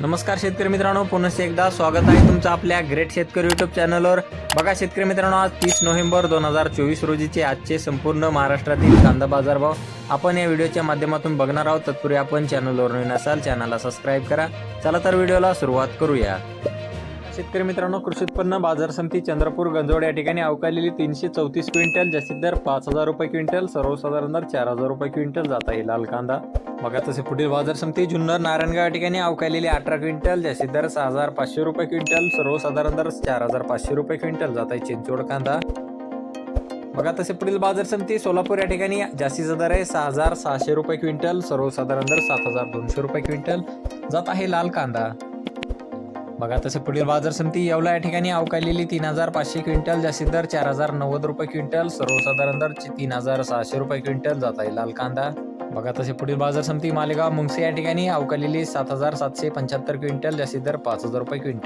नमस्कार शेतकरी मित्रांनो पुन्हा एकदा स्वागत आहे तुमचं आपल्या ग्रेट शेतकरी युट्यूब चॅनलवर बघा शेतकरी मित्रांनो आज तीस नोव्हेंबर दोन हजार चोवीस रोजीचे आजचे संपूर्ण महाराष्ट्रातील कांदा बाजारभाव. आपण या व्हिडिओच्या माध्यमातून बघणार आहोत. तत्पूर्वी आपण चॅनलवर नवीन असाल चॅनलला सबस्क्राईब करा. चला तर व्हिडिओला सुरुवात करूया. शेतकरी मित्रांनो कृषी उत्पन्न बाजार समिती चंद्रपूर गंजोड या ठिकाणी अवकालेली तीनशे चौतीस क्विंटल जास्तीत दर पाच हजार रुपये क्विंटल सर्वसाधारण दर चार हजार रुपये क्विंटल जात आहे लाल कांदा. बघा तसे पुढील बाजार समिती जुन्नर नारायणगाव या ठिकाणी अवकालेली अठरा क्विंटल ज्याचे दर सहा हजार पाचशे रुपये क्विंटल सर्वसाधारण दर चार हजार पाचशे रुपये क्विंटल. जात आहे चिंचवड कांदा. बघा तसे पुढील बाजार समिती सोलापूर या ठिकाणी जास्तीचा दर आहे सहा हजार सहाशे रुपये क्विंटल सर्वसाधारण दर सात हजार दोनशे रुपये क्विंटल. जात आहे लाल कांदा. बघा तसे पुढील बाजार समिती येवला या ठिकाणी अवकालेली तीन हजार पाचशे क्विंटल जास्तीत दर चार हजार नव्वद रुपये क्विंटल सर्वसाधारण दर तीन हजार सहाशे रुपये क्विंटल. जात आहे लाल कांदा. बघा तसे पुढील बाजार समिती मालेगाव मुंगसे या ठिकाणी अवकालेली सात हजार सातशे पंच्याहत्तर क्विंटल जास्तीत दर पाच हजार रुपये क्विंटल.